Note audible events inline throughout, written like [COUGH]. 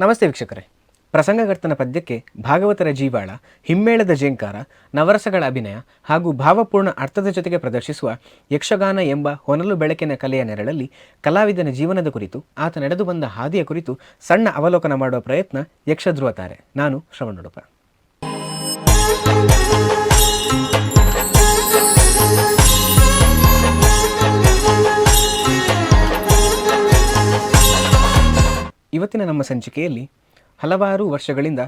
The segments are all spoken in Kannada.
ನಮಸ್ತೆ ವೀಕ್ಷಕರೇ. ಪ್ರಸಂಗಕರ್ತನ ಪದ್ಯಕ್ಕೆ ಭಾಗವತರ ಜೀವಾಳ, ಹಿಮ್ಮೇಳದ ಜೇಂಕಾರ ನವರಸಗಳ ಅಭಿನಯ ಹಾಗೂ ಭಾವಪೂರ್ಣ ಅರ್ಥದ ಜೊತೆಗೆ ಪ್ರದರ್ಶಿಸುವ ಯಕ್ಷಗಾನ ಎಂಬ ಹೊನಲು ಬೆಳಕಿನ ಕಲೆಯ ನೆರಳಲ್ಲಿ ಕಲಾವಿದನ ಜೀವನದ ಕುರಿತು, ಆತ ನಡೆದು ಬಂದ ಹಾದಿಯ ಕುರಿತು ಸಣ್ಣ ಅವಲೋಕನ ಮಾಡುವ ಪ್ರಯತ್ನ ಯಕ್ಷಧ್ರುವತಾರೆ. ನಾನು ಶ್ರವಣುಡುಪ. ಇವತ್ತಿನ ನಮ್ಮ ಸಂಚಿಕೆಯಲ್ಲಿ ಹಲವಾರು ವರ್ಷಗಳಿಂದ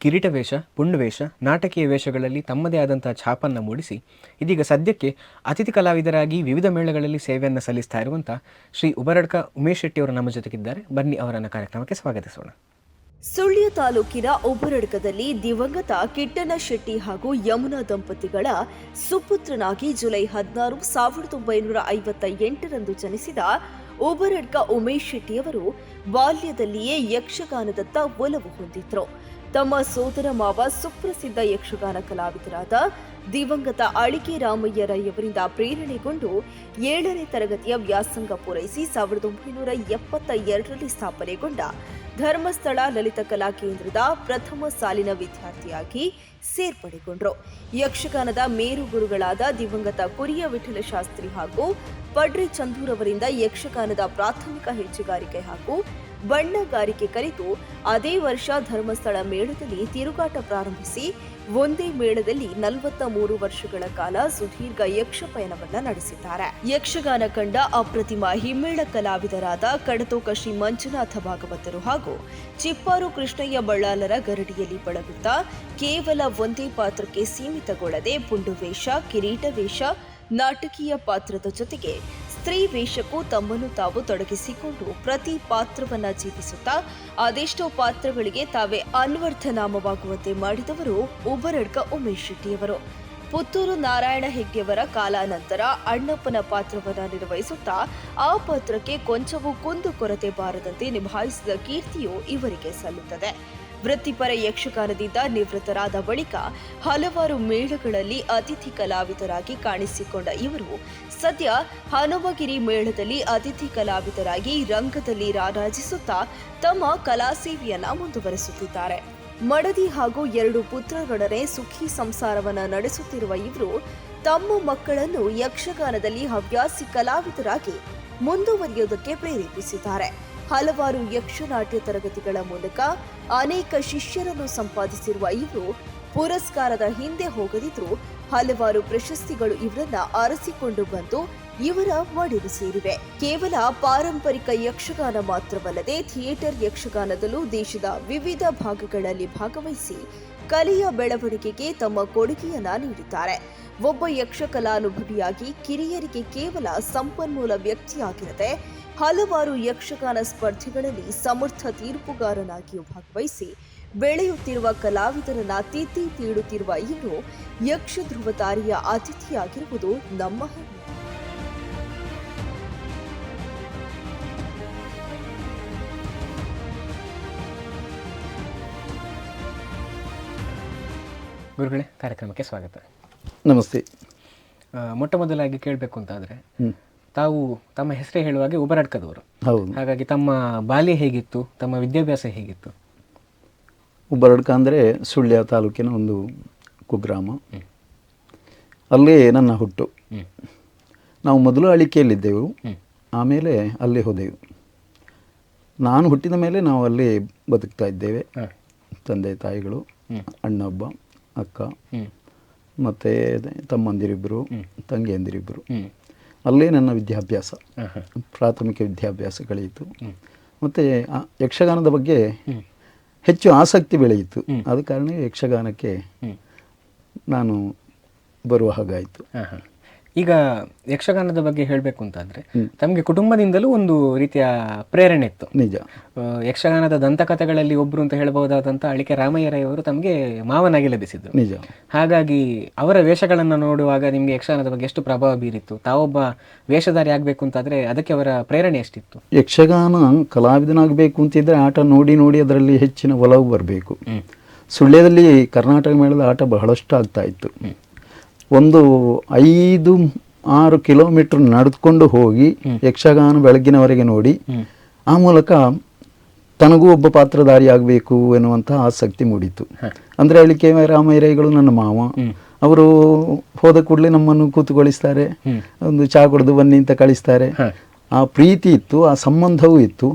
ಕಿರೀಟ ವೇಷ ಪುಂಡುವೇಷ, ನಾಟಕೀಯ ವೇಷಗಳಲ್ಲಿ ತಮ್ಮದೇ ಆದಂಥ ಛಾಪನ್ನು ಮೂಡಿಸಿ, ಇದೀಗ ಸದ್ಯಕ್ಕೆ ಅತಿಥಿ ಕಲಾವಿದರಾಗಿ ವಿವಿಧ ಮೇಳಗಳಲ್ಲಿ ಸೇವೆಯನ್ನು ಸಲ್ಲಿಸ್ತಾ ಇರುವಂಥ ಶ್ರೀ ಉಬರಡ್ಕ ಉಮೇಶ್ ಶೆಟ್ಟಿ ಅವರು ನಮ್ಮ ಜೊತೆಗಿದ್ದಾರೆ. ಬನ್ನಿ ಅವರನ್ನು ಕಾರ್ಯಕ್ರಮಕ್ಕೆ ಸ್ವಾಗತಿಸೋಣ. ಸುಳ್ಯ ತಾಲೂಕಿನ ಉಬರಡ್ಕದಲ್ಲಿ ದಿವಂಗತ ಕಿಟ್ಟನ ಶೆಟ್ಟಿ ಹಾಗೂ ಯಮುನಾ ದಂಪತಿಗಳ ಸುಪುತ್ರನಾಗಿ ಜುಲೈ ಹದಿನಾರು ಸಾವಿರದ ಒಂಬೈನೂರ ಐವತ್ತ ಎಂಟರಂದು ಜನಿಸಿದ ಉಬರಡ್ಕ ಉಮೇಶ್ ಶೆಟ್ಟಿಯವರು ಬಾಲ್ಯದಲ್ಲಿಯೇ ಯಕ್ಷಗಾನದತ್ತ ಒಲವು ಹೊಂದಿದ್ರು. ತಮ್ಮ ಸೋದರ ಮಾವ ಸುಪ್ರಸಿದ್ಧ ಯಕ್ಷಗಾನ ಕಲಾವಿದರಾದ ದಿವಂಗತ ಅಳಿಕೆ ರಾಮಯ್ಯರಯ್ಯವರಿಂದ ಪ್ರೇರಣೆಗೊಂಡು ಏಳನೇ ತರಗತಿಯ ವ್ಯಾಸಂಗ ಪೂರೈಸಿ ಸಾವಿರದ ಒಂಬೈನೂರ ಎಪ್ಪತ್ತ ಎರಡರಲ್ಲಿ ಸ್ಥಾಪನೆಗೊಂಡ ಧರ್ಮಸ್ಥಳ ಲಲಿತ ಕಲಾ ಕೇಂದ್ರದ ಪ್ರಥಮ ಸಾಲಿನ ವಿದ್ಯಾರ್ಥಿಯಾಗಿ ಸೇರ್ಪಡೆಗೊಂಡರು. ಯಕ್ಷಗಾನದ ಮೇರುಗುರುಗಳಾದ ದಿವಂಗತ ಕುರಿಯ ವಿಠಲ ಶಾಸ್ತ್ರಿ ಹಾಗೂ ಪಡ್ರಿ ಚಂದೂರವರಿಂದ ಯಕ್ಷಗಾನದ ಪ್ರಾಥಮಿಕ ಹೆಚ್ಚುಗಾರಿಕೆ ಹಾಗೂ ಬಣ್ಣಗಾರಿಕೆ ಕಲಿತು ಅದೇ ವರ್ಷ ಧರ್ಮಸ್ಥಳ ಮೇಳದಲ್ಲಿ ತಿರುಗಾಟ ಪ್ರಾರಂಭಿಸಿ, ಒಂದೇ ಮೇಳದಲ್ಲಿ ನಲವತ್ತ ಮೂರು ವರ್ಷಗಳ ಕಾಲ ಸುದೀರ್ಘ ಯಕ್ಷ ಪಯಣವನ್ನ ನಡೆಸಿದ್ದಾರೆ. ಯಕ್ಷಗಾನ ಕಂಡ ಅಪ್ರತಿಮ ಹಿಮ್ಮೇಳ ಕಲಾವಿದರಾದ ಕಡತೋಕ ಶ್ರೀ ಮಂಜುನಾಥ ಭಾಗವತರು ಹಾಗೂ ಚಿಪ್ಪಾರು ಕೃಷ್ಣಯ್ಯ ಬಳ್ಳಾಲರ ಗರಡಿಯಲ್ಲಿ ಬಳಗುತ್ತಾ ಕೇವಲ ಒಂದೇ ಪಾತ್ರಕ್ಕೆ ಸೀಮಿತಗೊಳ್ಳದೆ ಪುಂಡು ವೇಷ ಕಿರೀಟ ವೇಷ ನಾಟಕೀಯ ಪಾತ್ರದ ಜೊತೆಗೆ ಸ್ತ್ರೀ ವೇಷಕ್ಕೂ ತಮ್ಮನ್ನು ತಾವು ತೊಡಗಿಸಿಕೊಂಡು ಪ್ರತಿ ಪಾತ್ರವನ್ನ ಜೀವಿಸುತ್ತಾ, ಅದೆಷ್ಟೋ ಪಾತ್ರಗಳಿಗೆ ತಾವೇ ಅನ್ವರ್ಥನಾಮವಾಗುವಂತೆ ಮಾಡಿದವರು ಉಬರಡ್ಕ ಉಮೇಶ್ ಶೆಟ್ಟಿಯವರು. ಪುತ್ತೂರು ನಾರಾಯಣ ಹೆಗ್ಗೆಯವರ ಕಾಲಾನಂತರ ಅಣ್ಣಪ್ಪನ ಪಾತ್ರವನ್ನ ನಿರ್ವಹಿಸುತ್ತಾ, ಆ ಪಾತ್ರಕ್ಕೆ ಕೊಂಚವೂ ಕುಂದು ಕೊರತೆ ಬಾರದಂತೆ ನಿಭಾಯಿಸಿದ ಕೀರ್ತಿಯು ಇವರಿಗೆ ಸಲ್ಲುತ್ತದೆ. ವೃತ್ತಿಪರ ಯಕ್ಷಗಾನದಿಂದ ನಿವೃತ್ತರಾದ ಬಳಿಕ ಹಲವಾರು ಮೇಳಗಳಲ್ಲಿ ಅತಿಥಿ ಕಲಾವಿದರಾಗಿ ಕಾಣಿಸಿಕೊಂಡ ಇವರು ಸದ್ಯ ಹನುಮಗಿರಿ ಮೇಳದಲ್ಲಿ ಅತಿಥಿ ಕಲಾವಿದರಾಗಿ ರಂಗದಲ್ಲಿ ರಾರಾಜಿಸುತ್ತಾ ತಮ್ಮ ಕಲಾಸೇವೆಯನ್ನ ಮುಂದುವರೆಸುತ್ತಿದ್ದಾರೆ. ಮಡದಿ ಹಾಗೂ ಎರಡು ಪುತ್ರರೊಡನೆ ಸುಖಿ ಸಂಸಾರವನ್ನ ನಡೆಸುತ್ತಿರುವ ಇವರು ತಮ್ಮ ಮಕ್ಕಳನ್ನು ಯಕ್ಷಗಾನದಲ್ಲಿ ಹವ್ಯಾಸಿ ಕಲಾವಿದರಾಗಿ ಮುಂದುವರಿಯುವುದಕ್ಕೆ ಪ್ರೇರೇಪಿಸಿದ್ದಾರೆ. ಹಲವಾರು ಯಕ್ಷನಾಟ್ಯ ತರಗತಿಗಳ ಮೂಲಕ ಅನೇಕ ಶಿಷ್ಯರನ್ನು ಸಂಪಾದಿಸಿರುವ ಇವರು ಪುರಸ್ಕಾರದ ಹಿಂದೆ ಹೋಗದಿದ್ರೂ ಹಲವಾರು ಪ್ರಶಸ್ತಿಗಳು ಇವರನ್ನ ಅರಸಿಕೊಂಡು ಬಂದು ಇವರ ಮಡಿಲು ಸೇರಿವೆ. ಕೇವಲ ಪಾರಂಪರಿಕ ಯಕ್ಷಗಾನ ಮಾತ್ರವಲ್ಲದೆ ಥಿಯೇಟರ್ ಯಕ್ಷಗಾನದಲ್ಲೂ ದೇಶದ ವಿವಿಧ ಭಾಗಗಳಲ್ಲಿ ಭಾಗವಹಿಸಿ ಕಲೆಯ ಬೆಳವಣಿಗೆಗೆ ತಮ್ಮ ಕೊಡುಗೆಯನ್ನ ನೀಡಿದ್ದಾರೆ. ಒಬ್ಬ ಯಕ್ಷಕಲಾನುಭವಿಯಾಗಿ ಕಿರಿಯರಿಗೆ ಕೇವಲ ಸಂಪನ್ಮೂಲ ವ್ಯಕ್ತಿಯಾಗಿರದೆ ಹಲವಾರು ಯಕ್ಷಗಾನ ಸ್ಪರ್ಧೆಗಳಲ್ಲಿ ಸಮರ್ಥ ತೀರ್ಪುಗಾರನಾಗಿ ಭಾಗವಹಿಸಿ ಬೆಳೆಯುತ್ತಿರುವ ಕಲಾವಿದರನ್ನ ತಿತ್ತಿ ತೀಡುತ್ತಿರುವ ಇವರು ಯಕ್ಷ ಧ್ರುವತಾರಿಯ ಅತಿಥಿಯಾಗಿರುವುದು ನಮ್ಮ ಹೆಮ್ಮೆ. ಗುರುಗಳೇ ಕಾರ್ಯಕ್ರಮಕ್ಕೆ ಸ್ವಾಗತ. ನಮಸ್ತೆ. ಮೊಟ್ಟ ಮೊದಲಾಗಿ ಕೇಳಬೇಕು ಅಂತಾದರೆ. ತಾವು ತಮ್ಮ ಹೆಸರೇ ಹೇಳುವಾಗೆ ಉಬರಡ್ಕದವರು. ಹೌದು. ಹಾಗಾಗಿ ತಮ್ಮ ಬಾಲ್ಯ ಹೇಗಿತ್ತು ತಮ್ಮ ವಿದ್ಯಾಭ್ಯಾಸ ಹೇಗಿತ್ತು? ಉಬ್ಬರಡ್ಕ ಅಂದರೆ ಸುಳ್ಯ ತಾಲೂಕಿನ ಒಂದು ಕುಗ್ರಾಮ. ಅಲ್ಲೇ ನನ್ನ ಹುಟ್ಟು. ನಾವು ಮೊದಲು ಅಳಿಕೆಯಲ್ಲಿದ್ದೆವು. ಆಮೇಲೆ ಅಲ್ಲೇ ಹೋದೆವು. ನಾನು ಹುಟ್ಟಿದ ಮೇಲೆ ನಾವು ಅಲ್ಲಿ ಬದುಕ್ತಾ ಇದ್ದೇವೆ. ತಂದೆ ತಾಯಿಗಳು. ಅಣ್ಣ ಒಬ್ಬ ಅಕ್ಕ. ಮತ್ತು ತಮ್ಮಂದಿರಿಬ್ಬರು ತಂಗಿಯಂದಿರಿಬ್ಬರು. ಅಲ್ಲೇ ನನ್ನ ವಿದ್ಯಾಭ್ಯಾಸ. ಪ್ರಾಥಮಿಕ ವಿದ್ಯಾಭ್ಯಾಸ ಕಳೆಯಿತು ಮತ್ತು ಆ ಯಕ್ಷಗಾನದ ಬಗ್ಗೆ ಹೆಚ್ಚು ಆಸಕ್ತಿ ಬೆಳೆಯಿತು. ಆದ ಕಾರಣ ಯಕ್ಷಗಾನಕ್ಕೆ ನಾನು ಬರುವ ಹಾಗಾಯಿತು. ಈಗ ಯಕ್ಷಗಾನದ ಬಗ್ಗೆ ಹೇಳಬೇಕು ಅಂತಾದ್ರೆ. ತಮಗೆ ಕುಟುಂಬದಿಂದಲೂ ಒಂದು ರೀತಿಯ ಪ್ರೇರಣೆ ಇತ್ತು. ನಿಜ. ಯಕ್ಷಗಾನದ ದಂತಕಥೆಗಳಲ್ಲಿ ಒಬ್ರು ಅಂತ ಹೇಳಬಹುದಾದಂಥ ಅಳಿಕೆ ರಾಮಯ್ಯರಾಯವರು ತಮಗೆ ಮಾವನಾಗಿ ಲಭಿಸಿದ್ರು. ನಿಜ. ಹಾಗಾಗಿ ಅವರ ವೇಷಗಳನ್ನು ನೋಡುವಾಗ ನಿಮಗೆ ಯಕ್ಷಗಾನದ ಬಗ್ಗೆ ಎಷ್ಟು ಪ್ರಭಾವ ಬೀರಿತ್ತು ತಾವೊಬ್ಬ ವೇಷಧಾರಿ ಆಗಬೇಕು ಅಂತಾದ್ರೆ ಅದಕ್ಕೆ ಅವರ ಪ್ರೇರಣೆ ಎಷ್ಟಿತ್ತು? ಯಕ್ಷಗಾನ ಕಲಾವಿದನಾಗಬೇಕು ಅಂತಿದ್ರೆ ಆಟ ನೋಡಿ ನೋಡಿ ಅದರಲ್ಲಿ ಹೆಚ್ಚಿನ ಒಲವು ಬರಬೇಕು. ಸುಳ್ಯದಲ್ಲಿ ಕರ್ನಾಟಕ ಮೇಳದ ಆಟ ಬಹಳಷ್ಟು ಆಗ್ತಾ ಇತ್ತು ಒಂದು ಐದು ಆರು ಕಿಲೋಮೀಟರ್ ನಡೆದುಕೊಂಡು ಹೋಗಿ ಯಕ್ಷಗಾನ ಬೆಳಗ್ಗಿನವರೆಗೆ ನೋಡಿ ಆ ಮೂಲಕ ತನಗೂ ಒಬ್ಬ ಪಾತ್ರಧಾರಿ ಆಗಬೇಕು ಎನ್ನುವಂಥ ಆಸಕ್ತಿ ಮೂಡಿತು ಅಂದರೆ ಕೆ ರಾಮೈರೈಗಳು ನನ್ನ ಮಾವ. ಅವರು ಹೋದ ಕೂಡಲೇ ನಮ್ಮನ್ನು ಕೂತುಗೊಳಿಸ್ತಾರೆ. ಒಂದು ಚಹಾ ಕುಡಿದು ಬನ್ನಿ ಅಂತ ಕಳಿಸ್ತಾರೆ. ಆ ಪ್ರೀತಿ ಇತ್ತು ಆ ಸಂಬಂಧವೂ ಇತ್ತು.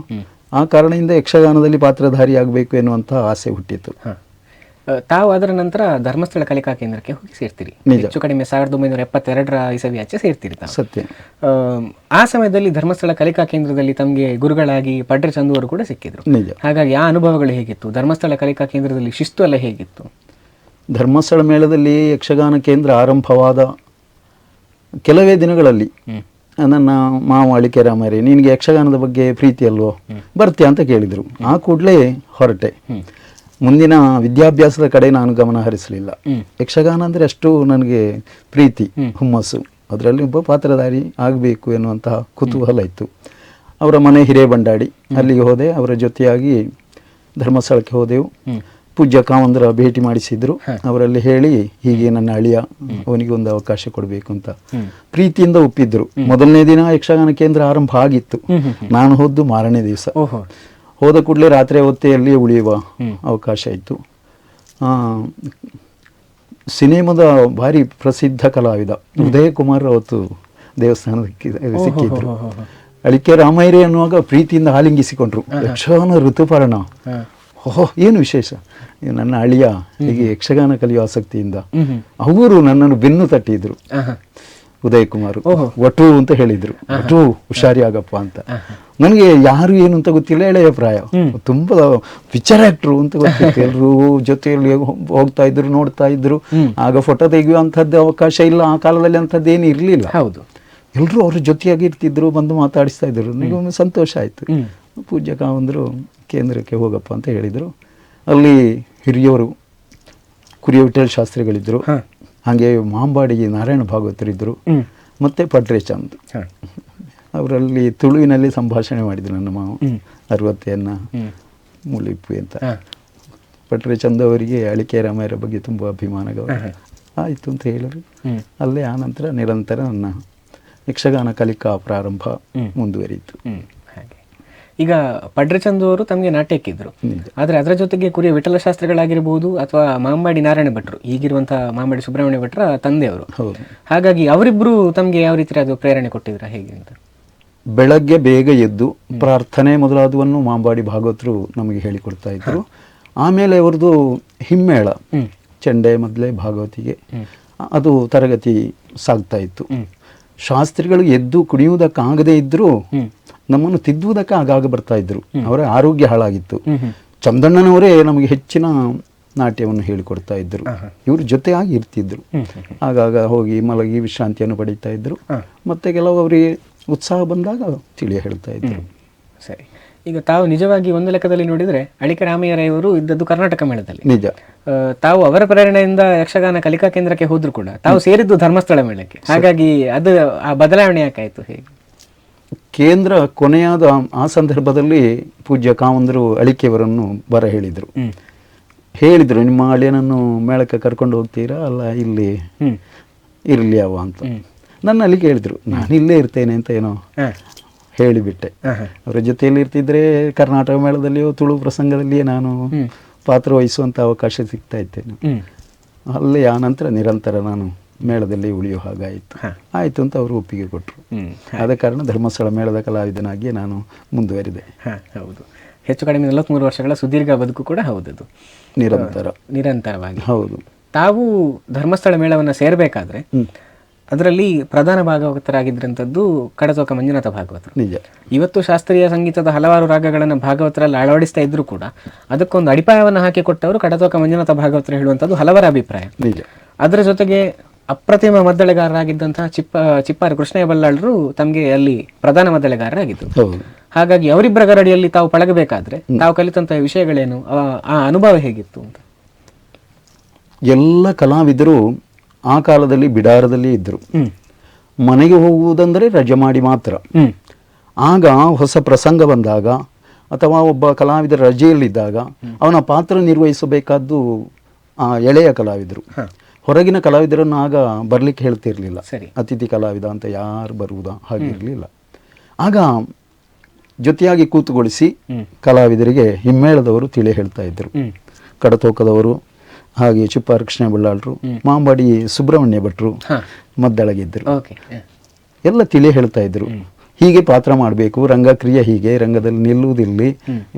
ಆ ಕಾರಣದಿಂದ ಯಕ್ಷಗಾನದಲ್ಲಿ ಪಾತ್ರಧಾರಿ ಆಗಬೇಕು ಎನ್ನುವಂಥ ಆಸೆ ಹುಟ್ಟಿತು ಹ. ಆ, ತಾವು ಅದರ ನಂತರ ಧರ್ಮಸ್ಥಳ ಕಲಿಕಾ ಕೇಂದ್ರಕ್ಕೆ ಹೋಗಿ ಸೇರ್ತೀರಿ. ನಿಜ. ಹೆಚ್ಚು ಕಡಿಮೆ ಸಾವಿರದ ಒಂಬೈನೂರ ಎಪ್ಪತ್ತೆರಡರ ಇಸವಿ ಆಚೆ ಸೇರ್ತೀರಿ ಸತ್ಯ. ಆ, ಸಮಯದಲ್ಲಿ ಧರ್ಮಸ್ಥಳ ಕಲಿಕಾ ಕೇಂದ್ರದಲ್ಲಿ ತಮಗೆ ಗುರುಗಳಾಗಿ ಪಡ್ರೆ ಚಂದು ಅವರು ಕೂಡ ಸಿಕ್ಕಿದ್ರು. ಹಾಗಾಗಿ ಆ ಅನುಭವಗಳು ಹೇಗಿತ್ತು? ಧರ್ಮಸ್ಥಳ ಕಲಿಕಾ ಕೇಂದ್ರದಲ್ಲಿ ಶಿಸ್ತು ಎಲ್ಲ ಹೇಗಿತ್ತು? ಧರ್ಮಸ್ಥಳ ಮೇಳದಲ್ಲಿ ಯಕ್ಷಗಾನ ಕೇಂದ್ರ ಆರಂಭವಾದ ಕೆಲವೇ ದಿನಗಳಲ್ಲಿ ನನ್ನ ಮಾವ ಅಳಿಕೆ ರಾಮರೇ ನಿನಗೆ ಯಕ್ಷಗಾನದ ಬಗ್ಗೆ ಪ್ರೀತಿ ಅಲ್ವೋ? ಬರ್ತೀಯ ಅಂತ ಕೇಳಿದರು. ಆ ಕೂಡಲೇ ಹೊರಟೆ. ಮುಂದಿನ ವಿದ್ಯಾಭ್ಯಾಸದ ಕಡೆ ನಾನು ಗಮನ ಹರಿಸಲಿಲ್ಲ. ಯಕ್ಷಗಾನ ಅಂದರೆ ಅಷ್ಟು ನನಗೆ ಪ್ರೀತಿ ಹುಮ್ಮಸ್ಸು. ಅದರಲ್ಲಿ ಒಬ್ಬ ಪಾತ್ರಧಾರಿ ಆಗಬೇಕು ಎನ್ನುವಂತಹ ಕುತೂಹಲ ಇತ್ತು. ಅವರ ಮನೆ ಹಿರೇಬಂಡಾಡಿ ಅಲ್ಲಿಗೆ ಹೋದೆ ಅವರ ಜೊತೆಯಾಗಿ ಧರ್ಮಸ್ಥಳಕ್ಕೆ ಹೋದೆವು. ಪೂಜ್ಯ ಕಾವಂದರ ಭೇಟಿ ಮಾಡಿಸಿದ್ರು. ಅವರಲ್ಲಿ ಹೇಳಿ ಹೀಗೆ ನನ್ನ ಅಳಿಯ ಅವನಿಗೆ ಒಂದು ಅವಕಾಶ ಕೊಡಬೇಕು ಅಂತ. ಪ್ರೀತಿಯಿಂದ ಒಪ್ಪಿದ್ರು. ಮೊದಲನೇ ದಿನ ಯಕ್ಷಗಾನ ಕೇಂದ್ರ ಆರಂಭ ಆಗಿತ್ತು. ನಾನು ಹೋದ್ದು ಮಾರನೇ ದಿವಸ. ಹೋದ ಕೂಡಲೇ ರಾತ್ರಿ ಹೊತ್ತೆಯಲ್ಲಿ ಉಳಿಯುವ ಅವಕಾಶ ಇತ್ತು. ಸಿನಿಮಾದ ಭಾರಿ ಪ್ರಸಿದ್ಧ ಕಲಾವಿದ ಉದಯ ಕುಮಾರ್ ಅವತ್ತು ದೇವಸ್ಥಾನಕ್ಕೆ ಸಿಕ್ಕಿದ್ರು. ಅಳಿಕೆ ರಾಮಯ್ಯ ಅನ್ನುವಾಗ ಪ್ರೀತಿಯಿಂದ ಆಲಿಂಗಿಸಿಕೊಂಡ್ರು ಯಕ್ಷಗಾನ ಋತುಪರ್ಣ. ಓಹೋ ಏನು ವಿಶೇಷ? ನನ್ನ ಅಳಿಯ ಹೀಗೆ ಯಕ್ಷಗಾನ ಕಲಿಯುವ ಆಸಕ್ತಿಯಿಂದ ಅವರು ನನ್ನನ್ನು ಬೆನ್ನು ತಟ್ಟಿದ್ರು. ಉದಯ್ ಕುಮಾರ್ ಒಟು ಅಂತ ಹೇಳಿದ್ರು. ಒಟು ಹುಷಾರಿ ಆಗಪ್ಪ ಅಂತ. ನನಗೆ ಯಾರು ಏನು ಅಂತ ಗೊತ್ತಿಲ್ಲ ಎಳೆಯ ಪ್ರಾಯ. ತುಂಬಾ ಪಿಕ್ಚರ್ ಆಕ್ಟ್ರು ಅಂತ ಗೊತ್ತಿತ್ತು. ಎಲ್ಲರೂ ಜೊತೆಯಲ್ಲಿ ಹೋಗ್ತಾ ಇದ್ರು ನೋಡ್ತಾ ಇದ್ರು. ಆಗ ಫೋಟೋ ತೆಗೆಯುವಂಥದ್ದು ಅವಕಾಶ ಇಲ್ಲ. ಆ ಕಾಲದಲ್ಲಿ ಅಂಥದ್ದು ಏನು ಇರಲಿಲ್ಲ. ಹೌದು. ಎಲ್ಲರೂ ಅವ್ರ ಜೊತೆಯಾಗಿ ಇರ್ತಿದ್ರು ಬಂದು ಮಾತಾಡಿಸ್ತಾ ಇದ್ರು. ನನಗೆ ಸಂತೋಷ ಆಯಿತು. ಪೂಜ್ಯ ಕಾವಂದರು ಕೇಂದ್ರಕ್ಕೆ ಹೋಗಪ್ಪ ಅಂತ ಹೇಳಿದರು. ಅಲ್ಲಿ ಹಿರಿಯವರು ಕುರಿಯ ವಿಠಲ್ ಶಾಸ್ತ್ರಿಗಳಿದ್ದರು ಹಾಗೆ ಮಾಂಬಾಡಿಗೆ ನಾರಾಯಣ ಭಾಗವತರಿದ್ದರು ಮತ್ತು ಪಡ್ರೆ ಚಂದ್. ಅವರಲ್ಲಿ ತುಳುವಿನಲ್ಲಿ ಸಂಭಾಷಣೆ ಮಾಡಿದ್ರು ನನ್ನ ಮಾವ. ಅರವತ್ತೆಯನ್ನು ಮುಲಿಪ್ಪು ಅಂತ. ಹ. ಪಟ್ರೆ ಚಂದ್ ಅವರಿಗೆ ಅಳಿಕೆ ರಾಮಾಯರ ಬಗ್ಗೆ ತುಂಬ ಅಭಿಮಾನ ಗೌರವ. ಆಯಿತು ಅಂತ ಹೇಳಿದ್ರು. ಅಲ್ಲೇ ಆನಂತರ ನಿರಂತರ ನನ್ನ ಯಕ್ಷಗಾನ ಕಲಿಕಾ ಪ್ರಾರಂಭ ಮುಂದುವರಿಯಿತು. ಈಗ ಪಡ್ರೆಚಂದ್ ಅವರು ತಮಗೆ ನಾಟ್ಯಕ್ಕಿದ್ರು ಆದರೆ ಅದರ ಜೊತೆಗೆ ಕುರಿಯ ವಿಠಲ ಶಾಸ್ತ್ರಿಗಳಾಗಿರ್ಬೋದು ಅಥವಾ ಮಾಂಬಾಡಿ ನಾರಾಯಣ ಭಟ್ರು ಈಗಿರುವಂತಹ ಮಾಂಬಾಡಿ ಸುಬ್ರಹ್ಮಣ್ಯ ಭಟ್ರ ತಂದೆಯವರು ಹಾಗಾಗಿ ಅವರಿಬ್ಬರು ತಮಗೆ ಯಾವ ರೀತಿ ಅದು ಪ್ರೇರಣೆ ಕೊಟ್ಟಿದ್ರ ಹೇಗೆ ಅಂತ? ಬೆಳಗ್ಗೆ ಬೇಗ ಎದ್ದು ಪ್ರಾರ್ಥನೆ ಮೊದಲಾದವನ್ನು ಮಾಂಬಾಡಿ ಭಾಗವತರು ನಮಗೆ ಹೇಳಿಕೊಡ್ತಾ ಇದ್ರು. ಆಮೇಲೆ ಅವ್ರದ್ದು ಹಿಮ್ಮೇಳ ಚಂಡೆ ಮೊದಲೇ ಭಾಗವತಿಗೆ. ಅದು ತರಗತಿ ಸಾಗ್ತಾ ಇತ್ತು. ಶಾಸ್ತ್ರಿಗಳು ಎದ್ದು ಕುಣಿಯುವುದಕ್ಕಾಗದೇ ಇದ್ದರೂ ನಮ್ಮನ್ನು ತಿದ್ದುವುದಕ್ಕೆ ಆಗಾಗ ಬರ್ತಾ ಇದ್ರು. ಅವರ ಆರೋಗ್ಯ ಹಾಳಾಗಿತ್ತು. ಚಂದಣ್ಣನವರೇ ನಮಗೆ ಹೆಚ್ಚಿನ ನಾಟ್ಯವನ್ನು ಹೇಳಿಕೊಡ್ತಾ ಇದ್ರು. ಇವರು ಜೊತೆಯಾಗಿ ಇರ್ತಿದ್ರು. ಆಗಾಗ ಹೋಗಿ ಮಲಗಿ ವಿಶ್ರಾಂತಿಯನ್ನು ಪಡೀತಾ ಇದ್ರು. ಮತ್ತೆ ಕೆಲವು ಅವರಿಗೆ ಉತ್ಸಾಹ ಬಂದಾಗ ತಿಳಿಯ ಹೇಳ್ತಾ ಇದ್ರು. ಸರಿ. ಈಗ ತಾವು ನಿಜವಾಗಿ ಒಂದು ಲೆಕ್ಕದಲ್ಲಿ ನೋಡಿದ್ರೆ ಅಳಿಕೆ ರಾಮಯ್ಯರವರು ಇದ್ದದ್ದು ಕರ್ನಾಟಕ ಮೇಳದಲ್ಲಿ. ನಿಜ. ತಾವು ಅವರ ಪ್ರೇರಣೆಯಿಂದ ಯಕ್ಷಗಾನ ಕಲಿಕಾ ಕೇಂದ್ರಕ್ಕೆ ಹೋದ್ರು ಕೂಡ. ತಾವು ಸೇರಿದ್ದು ಧರ್ಮಸ್ಥಳ ಮೇಳಕ್ಕೆ. ಹಾಗಾಗಿ ಅದು ಆ ಬದಲಾವಣೆ ಯಾಕಾಯ್ತು ಹೇಗೆ? ಕೇಂದ್ರ ಕೊನೆಯಾದ ಆ ಸಂದರ್ಭದಲ್ಲಿ ಪೂಜ್ಯ ಕಾವಂದರು ಅಳಿಕೆಯವರನ್ನು ಬರ ಹೇಳಿದರು. ಹೇಳಿದರು ನಿಮ್ಮ ಅಳಿಯನನ್ನು ಮೇಳಕ್ಕೆ ಕರ್ಕೊಂಡು ಹೋಗ್ತೀರಾ? ಅಲ್ಲ ಇಲ್ಲಿ ಇರಲಿ ಅವ ಅಂತ. ನನ್ನ ಅಲ್ಲಿ ಹೇಳಿದರು ನಾನು ಇಲ್ಲೇ ಇರ್ತೇನೆ ಅಂತ ಏನೋ ಹೇಳಿಬಿಟ್ಟೆ. ಅವರ ಜೊತೆಯಲ್ಲಿ ಇರ್ತಿದ್ರೆ ಕರ್ನಾಟಕ ಮೇಳದಲ್ಲಿಯೋ ತುಳು ಪ್ರಸಂಗದಲ್ಲಿಯೇ ನಾನು ಪಾತ್ರ ವಹಿಸುವಂಥ ಅವಕಾಶ ಸಿಗ್ತಾ ಇದ್ದೇನೆ. ಅಲ್ಲಿ ಆ ನಂತರ ನಿರಂತರ ನಾನು ಮೇಳದಲ್ಲಿ ಉಳಿಯೋ ಹಾಗಾಯಿತು. ಆಯಿತು ಅಂತ ಅವರು ಒಪ್ಪಿಗೆ ಕೊಟ್ಟರು ಆದ ಕಾರಣ ಧರ್ಮಸ್ಥಳ ಮೇಳದ ಕಲಾವಿದನಾಗಿ ನಾನು ಮುಂದುವರಿದೆ. ಹ, ಹೌದು. ಹೆಚ್ಚು ಕಡಿಮೆ ನಲವತ್ಮೂರು ವರ್ಷಗಳ ಸುದೀರ್ಘ ಬದುಕು ಕೂಡ ಹೌದದು. ನಿರಂತರ. ನಿರಂತರವಾಗಿ. ಹೌದು. ತಾವು ಧರ್ಮಸ್ಥಳ ಮೇಳವನ್ನು ಸೇರಬೇಕಾದ್ರೆ ಅದರಲ್ಲಿ ಪ್ರಧಾನ ಭಾಗವತರಾಗಿದ್ದಂಥದ್ದು ಕಡತೋಕ ಮಂಜುನಾಥ ಭಾಗವತರು. ನಿಜ. ಇವತ್ತು ಶಾಸ್ತ್ರೀಯ ಸಂಗೀತದ ಹಲವಾರು ರಾಗಗಳನ್ನು ಭಾಗವತರಲ್ಲಿ ಅಳವಡಿಸ್ತಾ ಇದ್ರೂ ಕೂಡ ಅದಕ್ಕೊಂದು ಅಡಿಪಾಯವನ್ನು ಹಾಕಿಕೊಟ್ಟವರು ಕಡತೋಕ ಮಂಜುನಾಥ ಭಾಗವತರು ಹೇಳುವಂಥದ್ದು ಹಲವರ ಅಭಿಪ್ರಾಯ. ನಿಜ. ಅದರ ಜೊತೆಗೆ ಅಪ್ರತಿಮ ಮದ್ದಳೆಗಾರರಾಗಿದ್ದಂತಹ ಚಿಪ್ಪ ಚಿಪ್ಪಾರ ಕೃಷ್ಣಯ್ಯ ಬಲ್ಲಾಳರು ತಮಗೆ ಅಲ್ಲಿ ಪ್ರಧಾನ ಮದ್ದಳೆಗಾರರಾಗಿದ್ದರು ಹಾಗಾಗಿ ಅವರಿಬ್ಬರ ಗರಡಿಯಲ್ಲಿ ತಾವು ಪಳಗಬೇಕಾದ್ರೆ ತಾವು ಕಲಿತಂತಹ ವಿಷಯಗಳೇನು ಆ- ಅನುಭವ ಹೇಗಿತ್ತು ಅಂತ? ಎಲ್ಲ ಕಲಾವಿದರು ಆ ಕಾಲದಲ್ಲಿ ಬಿಡಾರದಲ್ಲಿ ಇದ್ದರು. ಮನೆಗೆ ಹೋಗುವುದಂದರೆ ರಜೆ ಮಾಡಿ ಮಾತ್ರ. ಆಗ ಹೊಸ ಪ್ರಸಂಗ ಬಂದಾಗ ಅಥವಾ ಒಬ್ಬ ಕಲಾವಿದ ರಜೆಯಲ್ಲಿದ್ದಾಗ ಅವನ ಪಾತ್ರ ನಿರ್ವಹಿಸಬೇಕಾದ್ದು ಆ, ಎಳೆಯ ಕಲಾವಿದರು. ಹೊರಗಿನ ಕಲಾವಿದರನ್ನು ಆಗ ಬರಲಿಕ್ಕೆ ಹೇಳ್ತಿರ್ಲಿಲ್ಲ. ಸರಿ. ಅತಿಥಿ ಕಲಾವಿದ ಅಂತ ಯಾರು ಬರುವುದ? ಹಾಗಿರಲಿಲ್ಲ. ಆಗ ಜೊತೆಯಾಗಿ ಕೂತುಗೊಳಿಸಿ. ಕಲಾವಿದರಿಗೆ ಹಿಮ್ಮೇಳದವರು ತಿಳಿ ಹೇಳ್ತಾ ಇದ್ದರು ಕಡತೋಕದವರು ಹಾಗೆ ಚುಪ್ಪಾರ ಕೃಷ್ಣ ಬಳ್ಳಾಳರು ಮಾಂಬಾಡಿ ಸುಬ್ರಹ್ಮಣ್ಯ ಭಟ್ರು ಮದ್ದಳಗಿದ್ದರು ಎಲ್ಲ ತಿಳಿ ಹೇಳ್ತಾ ಇದ್ರು. ಹೀಗೆ ಪಾತ್ರ ಮಾಡಬೇಕು ರಂಗಕ್ರಿಯೆ ಹೀಗೆ ರಂಗದಲ್ಲಿ ನಿಲ್ಲುವುದಿಲ್ಲ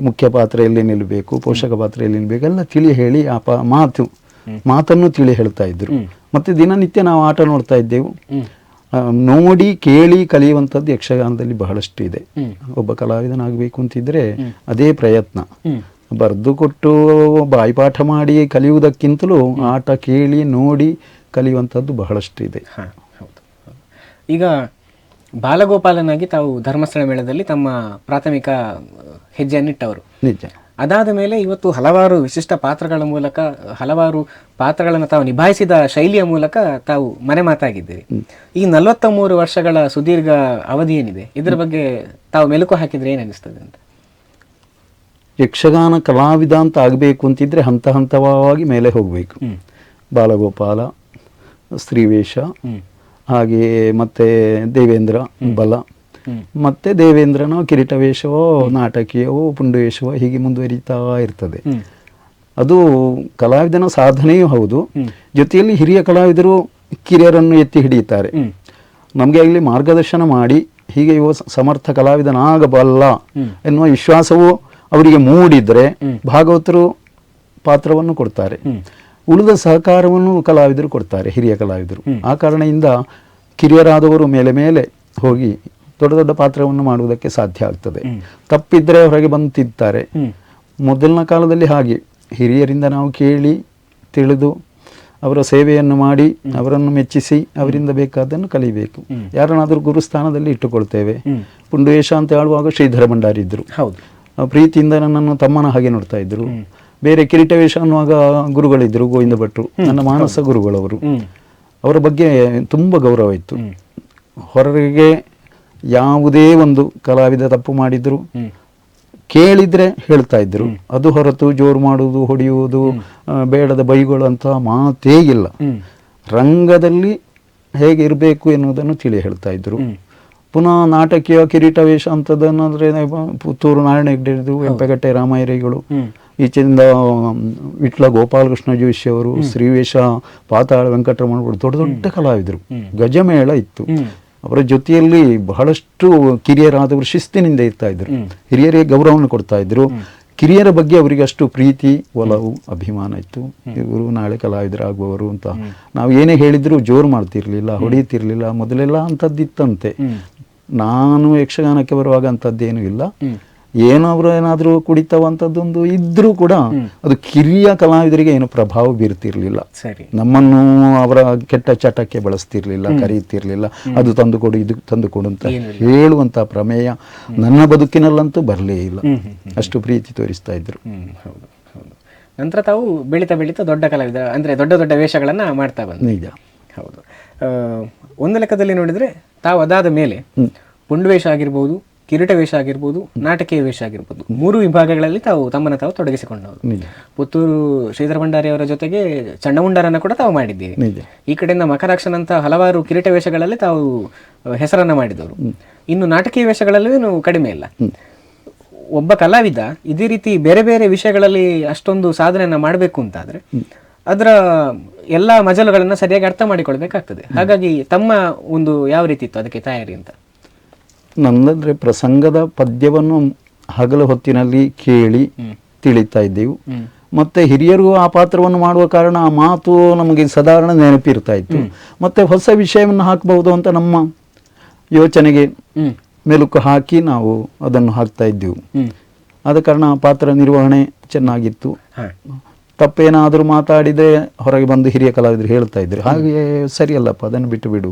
ಮುಖ್ಯ ಪಾತ್ರ ಎಲ್ಲಿ ನಿಲ್ಲಬೇಕು ಪೋಷಕ ಪಾತ್ರ ಎಲ್ಲಿ ನಿಲ್ಲಬೇಕು ಎಲ್ಲ ತಿಳಿ ಹೇಳಿ ಆ ಪ ಮಾತು ಮಾತನ್ನು ತಿಳಿ ಹೇಳ್ತಾ ಇದ್ರು. ಮತ್ತೆ ದಿನನಿತ್ಯ ನಾವು ಆಟ ನೋಡ್ತಾ ಇದ್ದೆವು. ನೋಡಿ ಕೇಳಿ ಕಲಿಯುವಂಥದ್ದು ಯಕ್ಷಗಾನದಲ್ಲಿ ಬಹಳಷ್ಟು ಇದೆ. ಒಬ್ಬ ಕಲಾವಿದನಾಗಬೇಕು ಅಂತಿದ್ರೆ ಅದೇ ಪ್ರಯತ್ನ. ಬರೆದು ಕೊಟ್ಟು ಬಾಯಿಪಾಠ ಮಾಡಿ ಕಲಿಯುವುದಕ್ಕಿಂತಲೂ ಆಟ ಕೇಳಿ ನೋಡಿ ಕಲಿಯುವಂಥದ್ದು ಬಹಳಷ್ಟು ಇದೆ. ಈಗ ಬಾಲಗೋಪಾಲನಾಗಿ ತಾವು ಧರ್ಮಸ್ಥಳ ಮೇಳದಲ್ಲಿ ತಮ್ಮ ಪ್ರಾಥಮಿಕ ಹೆಜ್ಜೆಯನ್ನಿಟ್ಟವರು. ನಿಜ. ಅದಾದ ಮೇಲೆ ಇವತ್ತು ಹಲವಾರು ವಿಶಿಷ್ಟ ಪಾತ್ರಗಳ ಮೂಲಕ ಹಲವಾರು ಪಾತ್ರಗಳನ್ನು ತಾವು ನಿಭಾಯಿಸಿದ ಶೈಲಿಯ ಮೂಲಕ ತಾವು ಮನೆ ಮಾತಾಗಿದ್ದೀರಿ. ಈ ನಲವತ್ತ ಮೂರು ವರ್ಷಗಳ ಸುದೀರ್ಘ ಅವಧಿ ಏನಿದೆ? ಇದರ ಬಗ್ಗೆ ತಾವು ಮೆಲುಕು ಹಾಕಿದ್ರೆ ಏನು ಅನಿಸ್ತದೆ ಅಂತ? ಯಕ್ಷಗಾನ ಕಲಾವಿದ ಅಂತ ಆಗಬೇಕು ಅಂತಿದ್ರೆ ಹಂತ ಹಂತವಾಗಿ ಮೇಲೆ ಹೋಗಬೇಕು. ಬಾಲಗೋಪಾಲ ಸ್ತ್ರೀವೇಷ ಹಾಗೆಯೇ ಹಾಗೆ ಮತ್ತೆ ದೇವೇಂದ್ರ ಬಲ. ಮತ್ತೆ ದೇವೇಂದ್ರನೋ ಕಿರೀಟವೇಶವೋ ನಾಟಕೀಯವೋ ಪುಂಡವೇಶವೋ ಹೀಗೆ ಮುಂದುವರಿತಾ ಇರ್ತದೆ. ಅದು ಕಲಾವಿದನ ಸಾಧನೆಯೂ ಹೌದು. ಜೊತೆಯಲ್ಲಿ ಹಿರಿಯ ಕಲಾವಿದರು ಕಿರಿಯರನ್ನು ಎತ್ತಿ ಹಿಡಿಯುತ್ತಾರೆ. ನಮಗೆ ಆಗಲಿ ಮಾರ್ಗದರ್ಶನ ಮಾಡಿ ಹೀಗೆ ಇವ ಸಮರ್ಥ ಕಲಾವಿದನಾಗಬಲ್ಲ ಎನ್ನುವ ವಿಶ್ವಾಸವು ಅವರಿಗೆ ಮೂಡಿದ್ರೆ ಭಾಗವತರು ಪಾತ್ರವನ್ನು ಕೊಡ್ತಾರೆ. ಉಳಿದ ಸಹಕಾರವನ್ನು ಕಲಾವಿದರು ಕೊಡ್ತಾರೆ ಹಿರಿಯ ಕಲಾವಿದರು. ಆ ಕಾರಣದಿಂದ ಕಿರಿಯರಾದವರು ಮೇಲೆ ಮೇಲೆ ಹೋಗಿ ದೊಡ್ಡ ದೊಡ್ಡ ಪಾತ್ರವನ್ನು ಮಾಡುವುದಕ್ಕೆ ಸಾಧ್ಯ ಆಗ್ತದೆ. ತಪ್ಪಿದ್ರೆ ಹೊರಗೆ ಬಂದು ತಿಂತಾರೆ. ಮೊದಲಿನ ಕಾಲದಲ್ಲಿ ಹಾಗೆ. ಹಿರಿಯರಿಂದ ನಾವು ಕೇಳಿ ತಿಳಿದು ಅವರ ಸೇವೆಯನ್ನು ಮಾಡಿ ಅವರನ್ನು ಮೆಚ್ಚಿಸಿ ಅವರಿಂದ ಬೇಕಾದನ್ನು ಕಲಿಬೇಕು ಯಾರನ್ನಾದರೂ ಗುರುಸ್ಥಾನದಲ್ಲಿ ಇಟ್ಟುಕೊಳ್ತೇವೆ. ಪುಂಡುವೇಶ ಅಂತ ಹೇಳುವಾಗ ಶ್ರೀಧರ ಭಂಡಾರಿ ಇದ್ದರು ಪ್ರೀತಿಯಿಂದ ನನ್ನನ್ನು ತಮ್ಮನ ಹಾಗೆ ನೋಡ್ತಾ ಇದ್ರು. ಬೇರೆ ಕಿರೀಟವೇಷ ಅನ್ನುವಾಗ ಗುರುಗಳಿದ್ರು ಗೋವಿಂದ ಭಟ್ರು ನನ್ನ ಮಾನಸ ಗುರುಗಳವರು. ಅವರ ಬಗ್ಗೆ ತುಂಬ ಗೌರವ ಇತ್ತು. ಹೊರಗೆ ಯಾವುದೇ ಒಂದು ಕಲಾವಿದ ತಪ್ಪು ಮಾಡಿದ್ರು ಕೇಳಿದ್ರೆ ಹೇಳ್ತಾ ಇದ್ರು. ಅದು ಹೊರತು ಜೋರು ಮಾಡುವುದು ಹೊಡೆಯುವುದು ಬೇಡದ ಬೈಗಳು ಅಂತ ಮಾತೇ ಇಲ್ಲ. ರಂಗದಲ್ಲಿ ಹೇಗೆ ಇರಬೇಕು ಎನ್ನುವುದನ್ನು ತಿಳಿ ಹೇಳ್ತಾ ಇದ್ರು. ಪುನಃ ನಾಟಕೀಯ ಕಿರೀಟ ವೇಷ ಅಂದ್ರೆ ಪುತ್ತೂರು ನಾರಾಯಣ ಹೆಗ್ಡೆದು ವೆಂಪಗಟ್ಟೆ ರಾಮಾಯರಿಗಳು. ಈಚೆಯಿಂದ ವಿಟ್ಲ ಗೋಪಾಲಕೃಷ್ಣ ಜೋಶಿ ಅವರು ಶ್ರೀವೇಶ ಪಾತಾಳ ವೆಂಕಟರಮಣ ದೊಡ್ಡ ದೊಡ್ಡ ಕಲಾವಿದರು. ಗಜಮೇಳ ಇತ್ತು. ಅವರ ಜೊತೆಯಲ್ಲಿ ಬಹಳಷ್ಟು ಕಿರಿಯರಾದವರು ಶಿಸ್ತಿನಿಂದ ಇರ್ತಾ ಇದ್ರು. ಹಿರಿಯರಿಗೆ ಗೌರವವನ್ನು ಕೊಡ್ತಾ ಇದ್ರು. ಕಿರಿಯರ ಬಗ್ಗೆ ಅವರಿಗೆ ಅಷ್ಟು ಪ್ರೀತಿ ಒಲವು ಅಭಿಮಾನ ಇತ್ತು. ಇವರು ನಾಳೆ ಕಲಾವಿದರಾಗುವವರು ಅಂತ. ನಾವು ಏನೇ ಹೇಳಿದ್ರು ಜೋರು ಮಾಡ್ತಿರ್ಲಿಲ್ಲ ಹೊಡೆಯುತ್ತಿರ್ಲಿಲ್ಲ ಮೊದಲೆಲ್ಲ ಅಂಥದ್ದಿತ್ತಂತೆ. ನಾನು ಯಕ್ಷಗಾನಕ್ಕೆ ಬರುವಾಗ ಅಂಥದ್ದೇನೂ ಇಲ್ಲ. ಏನೋ ಅವರು ಏನಾದರೂ ಕುಡಿತವಂಥದ್ದೊಂದು ಇದ್ರೂ ಕೂಡ ಅದು ಕಿರಿಯ ಕಲಾವಿದರಿಗೆ ಏನು ಪ್ರಭಾವ ಬೀರ್ತಿರ್ಲಿಲ್ಲ. ಸರಿ. ನಮ್ಮನ್ನು ಅವರ ಕೆಟ್ಟ ಚಟಕ್ಕೆ ಬಳಸ್ತಿರ್ಲಿಲ್ಲ ಕರೀತಿರ್ಲಿಲ್ಲ ಅದು ತಂದುಕೊಡು ಇದು ತಂದುಕೊಡು ಅಂತ ಹೇಳುವಂತ ಪ್ರಮೇಯ ನನ್ನ ಬದುಕಿನಲ್ಲಂತೂ ಬರಲೇ ಇಲ್ಲ. ಅಷ್ಟು ಪ್ರೀತಿ ತೋರಿಸ್ತಾ ಇದ್ರು. ಹೌದು ಹೌದು. ನಂತರ ತಾವು ಬೆಳೀತಾ ಬೆಳೀತಾ ದೊಡ್ಡ ಕಲಾವಿದ ಅಂದ್ರೆ ದೊಡ್ಡ ದೊಡ್ಡ ವೇಷಗಳನ್ನ ಮಾಡ್ತಾ ಬಂದ ನಿಜ ಹೌದು. ಒಂದು ಲೆಕ್ಕದಲ್ಲಿ ನೋಡಿದ್ರೆ ತಾವು ಅದಾದ ಮೇಲೆ ಪುಂಡು ವೇಷ ಆಗಿರ್ಬೋದು ಕಿರೀಟ ವೇಷ ಆಗಿರ್ಬೋದು ನಾಟಕೀಯ ವೇಷ ಆಗಿರ್ಬೋದು ಮೂರು ವಿಭಾಗಗಳಲ್ಲಿ ತಾವು ತಮ್ಮನ್ನು ತಾವು ತೊಡಗಿಸಿಕೊಂಡವರು. ಪುತ್ತೂರು ಶ್ರೀಧರ ಭಂಡಾರಿ ಅವರ ಜೊತೆಗೆ ಚಂಡಮುಂಡರನ್ನ ಕೂಡ ತಾವು ಮಾಡಿದ್ದೀರಿ. ಈ ಕಡೆಯಿಂದ ಮಕರಾಕ್ಷನಂತಹ ಹಲವಾರು ಕಿರೀಟ ವೇಷಗಳಲ್ಲಿ ತಾವು ಹೆಸರನ್ನ ಮಾಡಿದವರು. ಇನ್ನು ನಾಟಕೀಯ ವೇಷಗಳಲ್ಲಿ ಕಡಿಮೆ ಇಲ್ಲ. ಒಬ್ಬ ಕಲಾವಿದ ಇದೇ ರೀತಿ ಬೇರೆ ಬೇರೆ ವಿಷಯಗಳಲ್ಲಿ ಅಷ್ಟೊಂದು ಸಾಧನೆಯನ್ನ ಮಾಡಬೇಕು ಅಂತಾದ್ರೆ ಅದರ ಎಲ್ಲ ಮಜಲುಗಳನ್ನು ಸರಿಯಾಗಿ ಅರ್ಥ ಮಾಡಿಕೊಳ್ಬೇಕಾಗ್ತದೆ. ಹಾಗಾಗಿ ತಮ್ಮ ಒಂದು ಯಾವ ರೀತಿ ಇತ್ತು ಅದಕ್ಕೆ ತಯಾರಿ ಅಂತ? ನಂದಂದ್ರೆ ಪ್ರಸಂಗದ ಪದ್ಯವನ್ನು ಹಗಲು ಹೊತ್ತಿನಲ್ಲಿ ಕೇಳಿ ತಿಳಿತಾ ಇದ್ದೆವು. ಮತ್ತೆ ಹಿರಿಯರು ಆ ಪಾತ್ರವನ್ನು ಮಾಡುವ ಕಾರಣ ಆ ಮಾತು ನಮಗೆ ಸಾಧಾರಣ ನೆನಪಿರ್ತಾ ಇತ್ತು. ಮತ್ತೆ ಹೊಸ ವಿಷಯವನ್ನು ಹಾಕಬಹುದು ಅಂತ ನಮ್ಮ ಯೋಚನೆಗೆ ಮೆಲುಕು ಹಾಕಿ ನಾವು ಅದನ್ನು ಹಾಕ್ತಾ ಇದ್ದೆವು. ಆದ ಕಾರಣ ಆ ಪಾತ್ರ ನಿರ್ವಹಣೆ ಚೆನ್ನಾಗಿತ್ತು. ತಪ್ಪೇನಾದರೂ ಮಾತಾಡಿದ್ರೆ ಹೊರಗೆ ಬಂದು ಹಿರಿಯ ಕಲಾವಿದರು ಹೇಳ್ತಾ ಇದ್ರು. ಹಾಗೆ ಸರಿಯಲ್ಲಪ್ಪ ಅದನ್ನು ಬಿಟ್ಟು ಬಿಡು.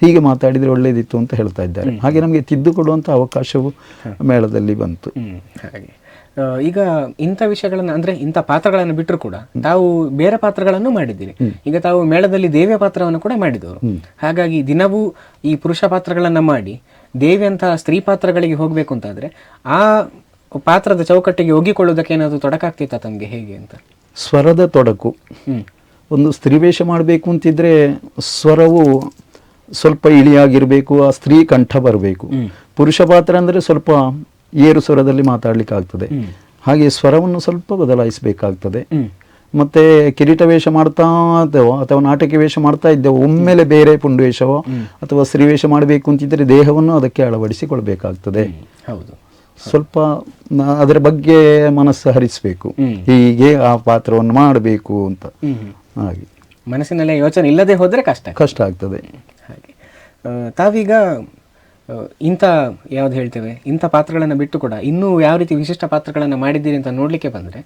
ಹೀಗೆ ಮಾತಾಡಿದರೆ ಒಳ್ಳೆಯದಿತ್ತು ಅಂತ ಹೇಳ್ತಾ ಇದ್ದಾರೆ. ಹಾಗೆ ನಮಗೆ ತಿದ್ದುಕೊಡುವಂಥ ಅವಕಾಶವು ಮೇಳದಲ್ಲಿ ಬಂತು. ಹಾಗೆ. ಈಗ ಇಂಥ ವಿಷಯಗಳನ್ನು ಅಂದ್ರೆ ಇಂಥ ಪಾತ್ರಗಳನ್ನು ಬಿಟ್ಟರು ಕೂಡ ತಾವು ಬೇರೆ ಪಾತ್ರಗಳನ್ನು ಮಾಡಿದ್ದೀರಿ. ಈಗ ತಾವು ಮೇಳದಲ್ಲಿ ದೇವಿಯ ಪಾತ್ರವನ್ನು ಕೂಡ ಮಾಡಿದವರು. ಹಾಗಾಗಿ ದಿನವೂ ಈ ಪುರುಷ ಪಾತ್ರಗಳನ್ನು ಮಾಡಿ ದೇವಿಯಂತಹ ಸ್ತ್ರೀ ಪಾತ್ರಗಳಿಗೆ ಹೋಗಬೇಕು ಅಂತಾದರೆ ಆ ಪಾತ್ರದ ಚೌಕಟ್ಟಿಗೆ ಒಗ್ಗಿಕೊಳ್ಳೋದಕ್ಕೆ ಏನಾದರೂ ತೊಡಕಾಗ್ತಿತ್ತ ತಮಗೆ? ಹೇಗೆ ಅಂತ? ಸ್ವರದ ತೊಡಕು. ಒಂದು ಸ್ತ್ರೀವೇಷ ಮಾಡಬೇಕು ಅಂತಿದ್ರೆ ಸ್ವರವು ಸ್ವಲ್ಪ ಇಳಿಯಾಗಿರಬೇಕು ಆ ಸ್ತ್ರೀ ಕಂಠ ಬರಬೇಕು. ಪುರುಷ ಪಾತ್ರ ಅಂದರೆ ಸ್ವಲ್ಪ ಏರು ಸ್ವರದಲ್ಲಿ ಮಾತಾಡಲಿಕ್ಕೆ ಆಗ್ತದೆ ಹಾಗೆ ಸ್ವರವನ್ನು ಸ್ವಲ್ಪ ಬದಲಾಯಿಸಬೇಕಾಗ್ತದೆ. ಮತ್ತೆ ಕಿರೀಟ ವೇಷ ಮಾಡ್ತಾ ಇದ್ದೇವೋ ಅಥವಾ ನಾಟಕ ವೇಷ ಮಾಡ್ತಾ ಇದ್ದೇವೋ ಒಮ್ಮೆಲೆ ಬೇರೆ ಪುಂಡು ವೇಷವೋ ಅಥವಾ ಸ್ತ್ರೀವೇಷ ಮಾಡಬೇಕು ಅಂತಿದ್ರೆ ದೇಹವನ್ನು ಅದಕ್ಕೆ ಅಳವಡಿಸಿಕೊಳ್ಬೇಕಾಗ್ತದೆ. ಹೌದು. ಸ್ವಲ್ಪ ಅದರ ಬಗ್ಗೆ ಮನಸ್ಸು ಹರಿಸಬೇಕು. ಹೀಗೆ ಆ ಪಾತ್ರವನ್ನು ಮಾಡಬೇಕು ಅಂತ. ಹಾಗೆ. ಮನಸ್ಸಿನಲ್ಲಿ ಯೋಚನೆ ಇಲ್ಲದೆ ಹೋದ್ರೆ ಕಷ್ಟ. ಕಷ್ಟ ಆಗ್ತದೆ. ತಾವೀಗ ಇಂಥ ಯಾವ್ದು ಹೇಳ್ತೇವೆ ಇಂಥ ಪಾತ್ರಗಳನ್ನು ಬಿಟ್ಟು ಕೂಡ ಇನ್ನೂ ಯಾವ ರೀತಿ ವಿಶಿಷ್ಟ ಪಾತ್ರಗಳನ್ನು ಮಾಡಿದ್ದೀರಿ ಅಂತ ನೋಡಲಿಕ್ಕೆ ಬಂದರೆ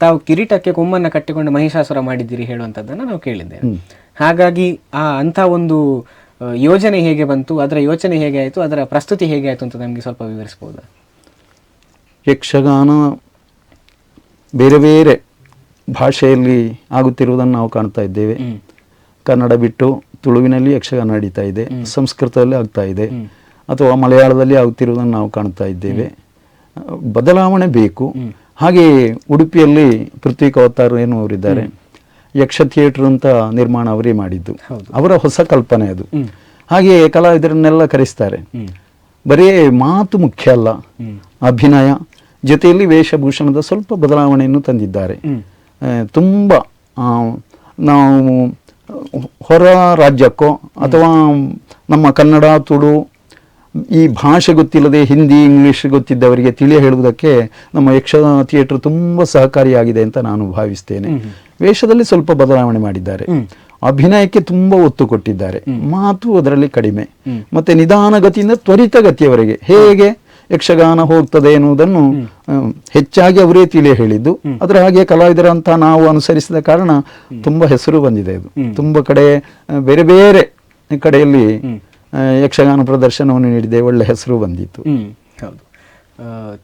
ತಾವು ಕಿರೀಟಕ್ಕೆ ಕೊಮ್ಮನ್ನು ಕಟ್ಟಿಕೊಂಡು ಮಹಿಷಾಸುರ ಮಾಡಿದ್ದೀರಿ ಹೇಳುವಂಥದ್ದನ್ನು ನಾವು ಕೇಳಿದ್ದೇವೆ. ಹಾಗಾಗಿ ಆ ಅಂಥ ಒಂದು ಯೋಜನೆ ಹೇಗೆ ಬಂತು ಅದರ ಯೋಚನೆ ಹೇಗೆ ಆಯಿತು ಅದರ ಪ್ರಸ್ತುತಿ ಹೇಗೆ ಆಯಿತು ಅಂತ ನಮಗೆ ಸ್ವಲ್ಪ ವಿವರಿಸ್ಬೋದಾ ಯಕ್ಷಗಾನ ಬೇರೆ ಬೇರೆ ಭಾಷೆಯಲ್ಲಿ ಆಗುತ್ತಿರುವುದನ್ನು ನಾವು ಕಾಣ್ತಾ ಇದ್ದೇವೆ. ಕನ್ನಡ ಬಿಟ್ಟು ತುಳುವಿನಲ್ಲಿ ಯಕ್ಷಗಾನ ನಡೀತಾ ಇದೆ ಸಂಸ್ಕೃತದಲ್ಲಿ ಆಗ್ತಾ ಇದೆ ಅಥವಾ ಮಲಯಾಳದಲ್ಲಿ ಆಗ್ತಿರುವುದನ್ನು ನಾವು ಕಾಣ್ತಾ ಇದ್ದೇವೆ. ಬದಲಾವಣೆ ಬೇಕು. ಹಾಗೆ ಉಡುಪಿಯಲ್ಲಿ ಪೃಥ್ವಿ ಕವತಾರ್ ಏನು ಅವರಿದ್ದಾರೆ? ಯಕ್ಷ ಥಿಯೇಟರ್ ಅಂತ ನಿರ್ಮಾಣ ಅವರೇ ಮಾಡಿದ್ದು. ಅವರ ಹೊಸ ಕಲ್ಪನೆ ಅದು. ಹಾಗೆ ಕಲಾವಿದರನ್ನೆಲ್ಲ ಕರೆಸ್ತಾರೆ. ಬರೀ ಮಾತು ಮುಖ್ಯ ಅಲ್ಲ ಅಭಿನಯ ಜೊತೆಯಲ್ಲಿ ವೇಷಭೂಷಣದ ಸ್ವಲ್ಪ ಬದಲಾವಣೆಯನ್ನು ತಂದಿದ್ದಾರೆ. ತುಂಬ ನಾವು ಹೊರ ರಾಜ್ಯಕ್ಕೋ ಅಥವಾ ನಮ್ಮ ಕನ್ನಡ ತುಳು ಈ ಭಾಷೆ ಗೊತ್ತಿಲ್ಲದೆ ಹಿಂದಿ ಇಂಗ್ಲಿಷ್ ಗೊತ್ತಿದ್ದವರಿಗೆ ತಿಳಿ ಹೇಳುವುದಕ್ಕೆ ನಮ್ಮ ಯಕ್ಷ ಥಿಯೇಟರ್ ತುಂಬ ಸಹಕಾರಿಯಾಗಿದೆ ಅಂತ ನಾನು ಭಾವಿಸ್ತೇನೆ. ವೇಷದಲ್ಲಿ ಸ್ವಲ್ಪ ಬದಲಾವಣೆ ಮಾಡಿದ್ದಾರೆ. ಅಭಿನಯಕ್ಕೆ ತುಂಬ ಒತ್ತು ಕೊಟ್ಟಿದ್ದಾರೆ. ಮಾತು ಅದರಲ್ಲಿ ಕಡಿಮೆ. ಮತ್ತೆ ನಿಧಾನಗತಿಯಿಂದ ತ್ವರಿತಗತಿಯವರೆಗೆ. ಹೇಗೆ? ಯಕ್ಷಗಾನ ಹೋಗ್ತದೆ ಎನ್ನುವುದನ್ನು ಹೆಚ್ಚಾಗಿ ಅವರೇ ತಿಳಿ ಹೇಳಿದ್ದು ಅದರ ಹಾಗೆ ಕಲಾವಿದರಂತ ನಾವು ಅನುಸರಿಸಿದ ಕಾರಣ ತುಂಬ ಹೆಸರು ಬಂದಿದೆ ಇದು ತುಂಬ ಕಡೆ ಬೇರೆ ಬೇರೆ ಕಡೆಯಲ್ಲಿ ಯಕ್ಷಗಾನ ಪ್ರದರ್ಶನವನ್ನು ನೀಡಿದೆ ಒಳ್ಳೆ ಹೆಸರು ಬಂದಿತ್ತು. ಹೌದು.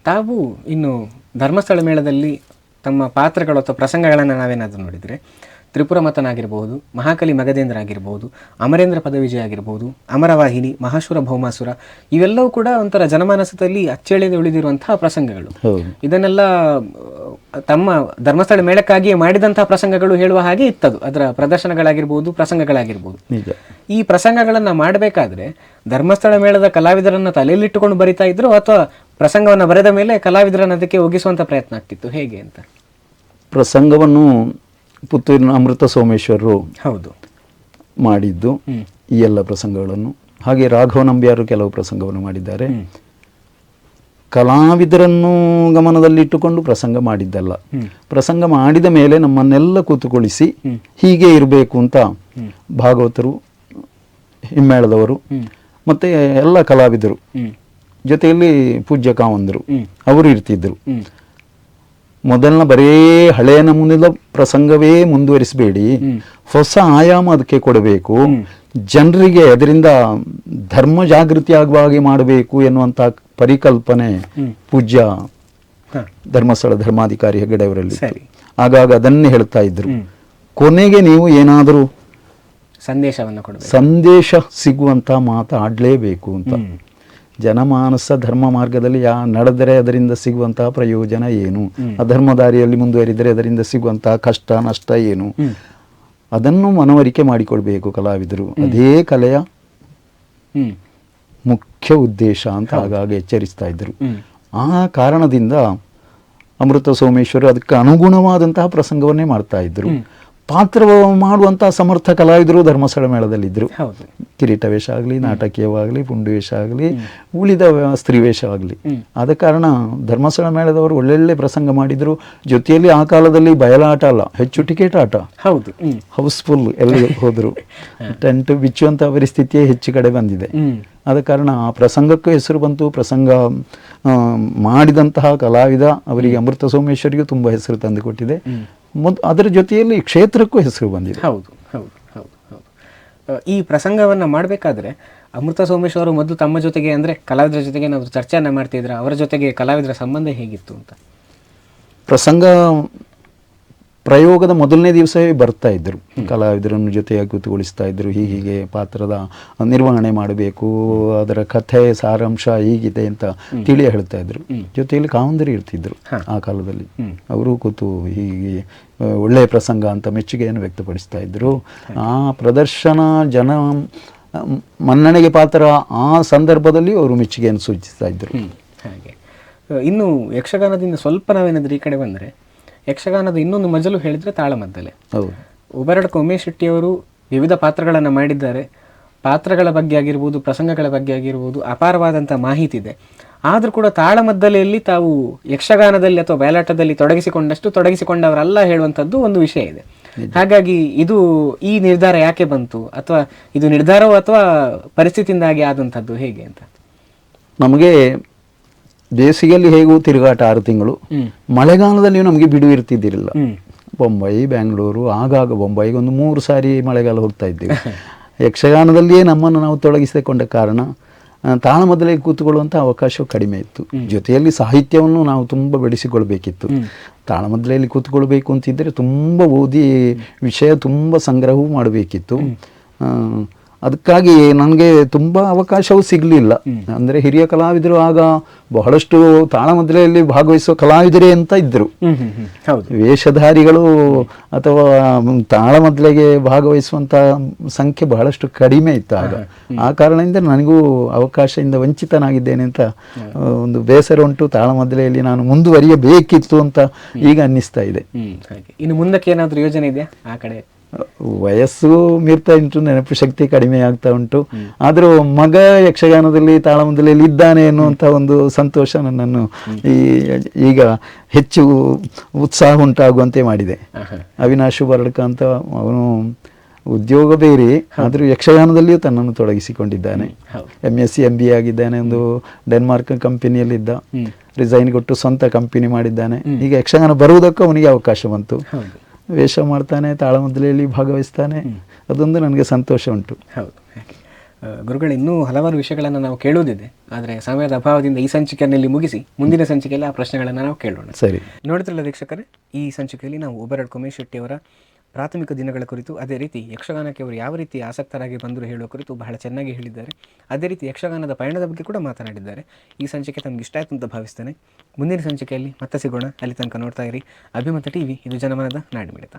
ತಾವು ಇನ್ನು ಧರ್ಮಸ್ಥಳ ಮೇಳದಲ್ಲಿ ತಮ್ಮ ಪಾತ್ರಗಳು ಅಥವಾ ಪ್ರಸಂಗಗಳನ್ನು ನಾವೇನಾದರೂ ನೋಡಿದರೆ ತ್ರಿಪುರ ಮತನಾಗಿರಬಹುದು ಮಹಾಕಲಿ ಮಗದೇಂದ್ರ ಆಗಿರ್ಬೋದು ಅಮರೇಂದ್ರ ಪದವಿಜಯ ಆಗಿರ್ಬೋದು ಅಮರವಾಹಿನಿ ಮಹಾಶುರ ಭೌಮಾಸುರ ಇವೆಲ್ಲವೂ ಕೂಡ ಒಂಥರ ಜನಮಾನಸದಲ್ಲಿ ಅಚ್ಚಳಿಯದೆ ಉಳಿದಿರುವಂತಹ ಪ್ರಸಂಗಗಳು. ಇದನ್ನೆಲ್ಲ ತಮ್ಮ ಧರ್ಮಸ್ಥಳ ಮೇಳಕ್ಕಾಗಿಯೇ ಮಾಡಿದಂತಹ ಪ್ರಸಂಗಗಳು ಹೇಳುವ ಹಾಗೆ ಇತ್ತದು. ಅದರ ಪ್ರದರ್ಶನಗಳಾಗಿರ್ಬೋದು ಪ್ರಸಂಗಗಳಾಗಿರ್ಬೋದು. ಈ ಪ್ರಸಂಗಗಳನ್ನ ಮಾಡಬೇಕಾದ್ರೆ ಧರ್ಮಸ್ಥಳ ಮೇಳದ ಕಲಾವಿದರನ್ನ ತಲೆಯಲ್ಲಿಟ್ಟುಕೊಂಡು ಬರಿತಾ ಇದ್ರು ಅಥವಾ ಪ್ರಸಂಗವನ್ನು ಬರೆದ ಮೇಲೆ ಕಲಾವಿದರನ್ನು ಅದಕ್ಕೆ ಒಗ್ಗಿಸುವಂತ ಪ್ರಯತ್ನ ಆಗ್ತಿತ್ತು. ಹೇಗೆ ಅಂತ? ಪ್ರಸಂಗವನ್ನು ಪುತ್ತೂರಿನ ಅಮೃತ ಸೋಮೇಶ್ವರರು ಹೌದು. ಮಾಡಿದ್ದು ಈ ಎಲ್ಲ ಪ್ರಸಂಗಗಳನ್ನು. ಹಾಗೆ ರಾಘವ ನಂಬಿಯಾರು ಕೆಲವು ಪ್ರಸಂಗವನ್ನು ಮಾಡಿದ್ದಾರೆ. ಕಲಾವಿದರನ್ನು ಗಮನದಲ್ಲಿಟ್ಟುಕೊಂಡು ಪ್ರಸಂಗ ಮಾಡಿದ್ದಲ್ಲ. ಪ್ರಸಂಗ ಮಾಡಿದ ಮೇಲೆ ನಮ್ಮನ್ನೆಲ್ಲ ಕೂತುಕೊಳಿಸಿ ಹೀಗೆ ಇರಬೇಕು ಅಂತ ಭಾಗವತರು ಹಿಮ್ಮೇಳದವರು ಮತ್ತೆ ಎಲ್ಲ ಕಲಾವಿದರು ಜೊತೆಯಲ್ಲಿ ಪೂಜ್ಯ ಕಾವಂದರು ಅವರು ಇರ್ತಿದ್ರು ಮೊದಲನ ಬರೇ ಹಳೆಯ ನಮೂನೆದ ಪ್ರಸಂಗವೇ ಮುಂದುವರಿಸಬೇಡಿ. ಹೊಸ ಆಯಾಮ ಅದಕ್ಕೆ ಕೊಡಬೇಕು. ಜನರಿಗೆ ಅದರಿಂದ ಧರ್ಮ ಜಾಗೃತಿ ಆಗುವ ಹಾಗೆ ಮಾಡಬೇಕು ಎನ್ನುವಂತ ಪರಿಕಲ್ಪನೆ ಪೂಜ್ಯ ಧರ್ಮಸ್ಥಳ ಧರ್ಮಾಧಿಕಾರಿ ಹೆಗಡೆ ಅವರಲ್ಲಿ ಆಗಾಗ ಅದನ್ನೇ ಹೇಳ್ತಾ ಇದ್ರು. ಕೊನೆಗೆ ನೀವು ಏನಾದರೂ ಸಂದೇಶವನ್ನು ಕೊಡಬೇಕು. ಸಂದೇಶ ಸಿಗುವಂತ ಮಾತಾಡಲೇಬೇಕು ಅಂತ. ಜನಮಾನಸ ಧರ್ಮ ಮಾರ್ಗದಲ್ಲಿ ಯಾ ನಡೆದರೆ ಅದರಿಂದ ಸಿಗುವಂತಹ ಪ್ರಯೋಜನ ಏನು? ಅಧರ್ಮ ದಾರಿಯಲ್ಲಿ ಮುಂದುವರಿದರೆ ಅದರಿಂದ ಸಿಗುವಂತಹ ಕಷ್ಟ ನಷ್ಟ ಏನು? ಅದನ್ನು ಮನವರಿಕೆ ಮಾಡಿಕೊಳ್ಬೇಕು ಕಲಾವಿದರು. ಅದೇ ಕಲೆಯ ಮುಖ್ಯ ಉದ್ದೇಶ ಅಂತ ಆಗಾಗ ಎಚ್ಚರಿಸ್ತಾ ಇದ್ದರು. ಆ ಕಾರಣದಿಂದ ಅಮೃತ ಸೋಮೇಶ್ವರ ಅದಕ್ಕೆ ಅನುಗುಣವಾದಂತಹ ಪ್ರಸಂಗವನ್ನೇ ಮಾಡ್ತಾ ಇದ್ರು ಪಾತ್ರ ಮಾಡುವಂತಹ ಸಮರ್ಥ ಕಲಾವಿದರು ಧರ್ಮಸ್ಥಳ ಮೇಳದಲ್ಲಿದ್ದರು. ಹೌದು. ಕಿರೀಟ ವೇಷ ಆಗಲಿ ನಾಟಕೀಯವಾಗಲಿ ಪುಂಡು ವೇಷ ಆಗಲಿ ಉಳಿದ ವ್ಯ- ಸ್ತ್ರೀ ವೇಷ ಆಗಲಿ. ಆದ ಕಾರಣ ಧರ್ಮಸ್ಥಳ ಮೇಳದವರು ಒಳ್ಳೊಳ್ಳೆ ಪ್ರಸಂಗ ಮಾಡಿದ್ರು. ಜೊತೆಯಲ್ಲಿ ಆ ಕಾಲದಲ್ಲಿ ಬಯಲಾಟ ಅಲ್ಲ ಹೆಚ್ಚು ಟಿಕೆಟ್ ಆಟ. ಹೌದು. ಹೌಸ್ಫುಲ್ ಎಲ್ಲಿ [LAUGHS] ಹೋದರು. ಟೆಂಟ್ ಬಿಚ್ಚುವಂಥ ಪರಿಸ್ಥಿತಿಯೇ ಹೆಚ್ಚು ಕಡೆ ಬಂದಿದೆ. ಆದ ಕಾರಣ ಆ ಪ್ರಸಂಗಕ್ಕೂ ಹೆಸರು ಬಂತು. ಪ್ರಸಂಗ ಮಾಡಿದಂತಹ ಕಲಾವಿದ ಅವರಿಗೆ ಅಮೃತ ಸೋಮೇಶ್ವರಿಗೂ ತುಂಬ ಹೆಸರು ತಂದುಕೊಟ್ಟಿದೆ ಮೊದ್ ಅದರ ಜೊತೆಯಲ್ಲಿ ಕ್ಷೇತ್ರಕ್ಕೂ ಹೆಸರು ಬಂದಿದೆ. ಹೌದು ಹೌದು ಹೌದು ಹೌದು. ಈ ಪ್ರಸಂಗವನ್ನು ಮಾಡಬೇಕಾದ್ರೆ ಅಮೃತ ಸೋಮೇಶ್ವರ ಮೊದಲು ತಮ್ಮ ಜೊತೆಗೆ ಅಂದರೆ ಕಲಾವಿದರ ಜೊತೆಗೆ ನಾವು ಚರ್ಚೆಯನ್ನು ಮಾಡ್ತಿದ್ರೆ ಅವರ ಜೊತೆಗೆ ಕಲಾವಿದರ ಸಂಬಂಧ ಹೇಗಿತ್ತು ಅಂತ? ಪ್ರಸಂಗ ಪ್ರಯೋಗದ ಮೊದಲನೇ ದಿವಸವೇ ಬರ್ತಾ ಇದ್ದರು. ಕಲಾವಿದರನ್ನು ಜೊತೆಯಾಗಿ ಕೂತುಗೊಳಿಸ್ತಾ ಇದ್ದರು. ಹೀಗೆ ಪಾತ್ರದ ನಿರ್ವಹಣೆ ಮಾಡಬೇಕು ಅದರ ಕಥೆ ಸಾರಾಂಶ ಹೀಗಿದೆ ಅಂತ ತಿಳಿ ಹೇಳ್ತಾ ಇದ್ರು ಜೊತೆಯಲ್ಲಿ ಕಾವಂದರಿ ಇರ್ತಿದ್ರು ಆ ಕಾಲದಲ್ಲಿ. ಅವರು ಕೂತು ಹೀಗೆ ಒಳ್ಳೆಯ ಪ್ರಸಂಗ ಅಂತ ಮೆಚ್ಚುಗೆಯನ್ನು ವ್ಯಕ್ತಪಡಿಸ್ತಾ ಇದ್ರು ಆ ಪ್ರದರ್ಶನ ಜನ ಮನ್ನಣೆಗೆ ಪಾತ್ರ ಆ ಸಂದರ್ಭದಲ್ಲಿ ಅವರು ಮೆಚ್ಚುಗೆಯನ್ನು ಸೂಚಿಸ್ತಾ ಇದ್ರು ಹಾಗೆ. ಇನ್ನು ಯಕ್ಷಗಾನದಿಂದ ಸ್ವಲ್ಪ ನಾವೇನಾದ್ರೂ ಈ ಕಡೆ ಬಂದರೆ ಯಕ್ಷಗಾನದ ಇನ್ನೊಂದು ಮಜಲು ಹೇಳಿದ್ರೆ ತಾಳಮದ್ದಲೆ. ಉಬರಡ್ ಉಮೇಶ್ ಶೆಟ್ಟಿಯವರು ವಿವಿಧ ಪಾತ್ರಗಳನ್ನು ಮಾಡಿದ್ದಾರೆ. ಪಾತ್ರಗಳ ಬಗ್ಗೆ ಆಗಿರ್ಬೋದು ಪ್ರಸಂಗಗಳ ಬಗ್ಗೆ ಆಗಿರ್ಬೋದು ಅಪಾರವಾದಂಥ ಮಾಹಿತಿ ಇದೆ. ಆದರೂ ಕೂಡ ತಾಳಮದ್ದಲೆಯಲ್ಲಿ ತಾವು ಯಕ್ಷಗಾನದಲ್ಲಿ ಅಥವಾ ಬಯಲಾಟದಲ್ಲಿ ತೊಡಗಿಸಿಕೊಂಡಷ್ಟು ತೊಡಗಿಸಿಕೊಂಡವರಲ್ಲ ಹೇಳುವಂಥದ್ದು ಒಂದು ವಿಷಯ ಇದೆ. ಹಾಗಾಗಿ ಇದು ಈ ನಿರ್ಧಾರ ಯಾಕೆ ಬಂತು? ಅಥವಾ ಇದು ನಿರ್ಧಾರವೋ ಅಥವಾ ಪರಿಸ್ಥಿತಿಯಿಂದಾಗಿ ಆದಂಥದ್ದು ಹೇಗೆ ಅಂತ? ನಮಗೆ ಬೇಸಿಗೆಯಲ್ಲಿ ಹೇಗೂ ತಿರುಗಾಟ ಆರು ತಿಂಗಳು. ಮಳೆಗಾಲದಲ್ಲಿ ಮಳೆಗಾಲದಲ್ಲಿಯೂ ನಮಗೆ ಬಿಡು ಇರ್ತಿದ್ದಿರಲಿಲ್ಲ ಬೊಂಬೈ ಬ್ಯಾಂಗ್ಳೂರು ಆಗಾಗ ಬೊಂಬೈಗೆ ಒಂದು ಮೂರು ಸಾರಿ ಮಳೆಗಾಲ ಹೋಗ್ತಾ ಇದ್ದೀವಿ. [LAUGHS] ಯಕ್ಷಗಾನದಲ್ಲಿಯೇ ನಮ್ಮನ್ನು ನಾವು ತೊಡಗಿಸಿಕೊಂಡ ಕಾರಣ ತಾಳ ಮೊದಲೇ ಕೂತುಕೊಳ್ಳುವಂಥ ಅವಕಾಶ ಕಡಿಮೆ ಇತ್ತು. ಜೊತೆಯಲ್ಲಿ ಸಾಹಿತ್ಯವನ್ನು ನಾವು ತುಂಬ ಬೆಳೆಸಿಕೊಳ್ಬೇಕಿತ್ತು. ತಾಳಮದ್ದಲೆಯಲ್ಲಿ ಕೂತ್ಕೊಳ್ಬೇಕು ಅಂತಿದ್ದರೆ ತುಂಬ ಓದಿ ವಿಷಯ ತುಂಬ ಸಂಗ್ರಹವೂ ಮಾಡಬೇಕಿತ್ತು. ಅದಕ್ಕಾಗಿ ನನಗೆ ತುಂಬ ಅವಕಾಶವೂ ಸಿಗಲಿಲ್ಲ. ಅಂದರೆ ಹಿರಿಯ ಕಲಾವಿದರು ಆಗ ಬಹಳಷ್ಟು ತಾಳಮದ್ರೆಯಲ್ಲಿ ಭಾಗವಹಿಸುವ ಕಲಾವಿದರೇ ಅಂತ ಇದ್ದರು ವೇಷಧಾರಿಗಳು ಅಥವಾ ತಾಳಮದ್ಲೆಗೆ ಭಾಗವಹಿಸುವಂಥ ಸಂಖ್ಯೆ ಬಹಳಷ್ಟು ಕಡಿಮೆ ಇತ್ತು ಆಗ. ಆ ಕಾರಣದಿಂದ ನನಗೂ ಅವಕಾಶದಿಂದ ವಂಚಿತನಾಗಿದ್ದೇನೆ ಅಂತ ಒಂದು ಬೇಸರ ಉಂಟು. ತಾಳಮದ್ಲೆಯಲ್ಲಿ ನಾನು ಮುಂದುವರಿಯಬೇಕಿತ್ತು ಅಂತ ಈಗ ಅನ್ನಿಸ್ತಾ ಇದೆ. ಇನ್ನು ಮುಂದಕ್ಕೆ ಏನಾದರೂ ಯೋಜನೆ ಇದೆಯಾ? ಆ ಕಡೆ ವಯಸ್ಸು ಮೀರ್ತಾ ಉಂಟು ನೆನಪು ಶಕ್ತಿ ಕಡಿಮೆ ಆಗ್ತಾ ಉಂಟು. ಆದರೂ ಮಗ ಯಕ್ಷಗಾನದಲ್ಲಿ ತಾಳಮದಲ್ಲಿ ಇದ್ದಾನೆ ಎನ್ನುವಂಥ ಒಂದು ಸಂತೋಷ ನನ್ನನ್ನು ಈ ಈಗ ಹೆಚ್ಚು ಉತ್ಸಾಹ ಉಂಟಾಗುವಂತೆ ಮಾಡಿದೆ. ಅವಿನಾಶು ಬರ್ಡ್ಕ ಅಂತ ಅವನು ಉದ್ಯೋಗ ಬೇರೆ ಆದರೂ ಯಕ್ಷಗಾನದಲ್ಲಿಯೂ ತನ್ನನ್ನು ತೊಡಗಿಸಿಕೊಂಡಿದ್ದಾನೆ. M S C M B ಆಗಿದ್ದಾನೆ ಒಂದು ಡೆನ್ಮಾರ್ಕ್ ಕಂಪನಿಯಲ್ಲಿದ್ದ. ರಿಸೈನ್ ಕೊಟ್ಟು ಸ್ವಂತ ಕಂಪನಿ ಮಾಡಿದ್ದಾನೆ. ಈಗ ಯಕ್ಷಗಾನ ಬರುವುದಕ್ಕೂ ಅವನಿಗೆ ಅವಕಾಶ ಬಂತು. ವೇಷ ಮಾಡ್ತಾನೆ ತಾಳಮದ್ದಲೆಯಲ್ಲಿ ಭಾಗವಹಿಸ್ತಾನೆ. ಅದೊಂದು ನನಗೆ ಸಂತೋಷ ಉಂಟು. ಹೌದು ಗುರುಗಳು ಇನ್ನೂ ಹಲವಾರು ವಿಷಯಗಳನ್ನು ನಾವು ಕೇಳುವುದಿದೆ. ಆದರೆ ಸಮಯದ ಅಭಾವದಿಂದ ಈ ಸಂಚಿಕೆಯಲ್ಲಿ ಮುಗಿಸಿ ಮುಂದಿನ ಸಂಚಿಕೆಯಲ್ಲಿ ಆ ಪ್ರಶ್ನೆಗಳನ್ನು ನಾವು ಕೇಳೋಣ. ಸರಿ. ನೋಡ್ತಿರಲ್ಲ ವೀಕ್ಷಕರೇ ಈ ಸಂಚಿಕೆಯಲ್ಲಿ ನಾವು ಉಬರಡ್ ಕೊಮೇಶ್ ಶೆಟ್ಟಿ ಅವರ ಪ್ರಾಥಮಿಕ ದಿನಗಳ ಕುರಿತು, ಅದೇ ರೀತಿ ಯಕ್ಷಗಾನಕ್ಕೆ ಅವರು ಯಾವ ರೀತಿ ಆಸಕ್ತರಾಗಿ ಬಂದರು ಹೇಳುವ ಕುರಿತು ಬಹಳ ಚೆನ್ನಾಗಿ ಹೇಳಿದ್ದಾರೆ. ಅದೇ ರೀತಿ ಯಕ್ಷಗಾನದ ಪಯಣದ ಬಗ್ಗೆ ಕೂಡ ಮಾತನಾಡಿದ್ದಾರೆ. ಈ ಸಂಚಿಕೆ ತಮ್ಗೆ ಇಷ್ಟ ಆಯ್ತು ಅಂತ ಭಾವಿಸ್ತೇನೆ. ಮುಂದಿನ ಸಂಚಿಕೆಯಲ್ಲಿ ಮತ್ತೆ ಸಿಗೋಣ. ಅಲ್ಲಿ ತನಕ ನೋಡ್ತಾ ಇರಿ. ಅಭಿಮತ ಟಿವಿ, ಇದು ಜನಮನದ ನಾಡಿಮಿಡಿತ.